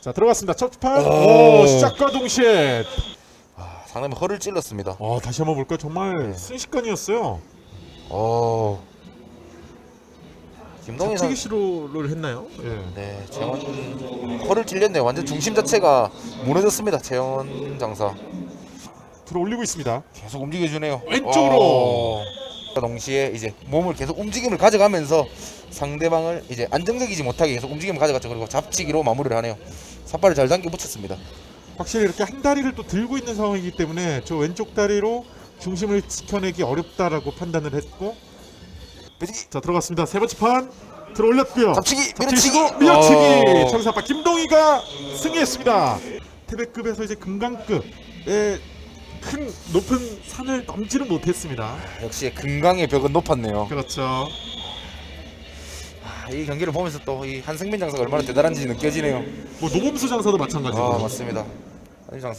자 들어갔습니다. 첫 판. 오. 오, 시작과 동시에. 아, 상당히 허를 찔렀습니다. 어 다시 한번 볼까요? 정말 네. 순식간이었어요. 어. 김동희 잡치기 선 시도를 했나요? 예. 네, 재원 허를 찔렸네요. 완전 중심 자체가 무너졌습니다. 재원 장사 들어 올리고 있습니다. 계속 움직여주네요. 왼쪽으로. 어. 동시에 이제 몸을 계속 움직임을 가져가면서 상대방을 이제 안정적이지 못하게 계속 움직임을 가져갔죠. 그리고 잡치기로 마무리를 하네요. 삿발을 잘 당겨 붙였습니다. 확실히 이렇게 한 다리를 또 들고 있는 상황이기 때문에 저 왼쪽 다리로 중심을 지켜내기 어렵다라고 판단을 했고 배지기, 자 들어갔습니다. 세 번째 판 들어 올렸고요. 잡치기, 잡치기, 밀어치기, 밀어치기. 어. 청사파 김동희가 승리했습니다. 태백급에서 이제 금강급의 큰 높은 산을 넘지는 못했습니다. 역시 금강의 벽은 높았네요. 그렇죠. 아, 이 경기를 보면서 또 이 한승민 장사가 얼마나 대단한지 느껴지네요. 뭐 노범수 장사도 마찬가지고. 아 맞습니다. 한승민 장사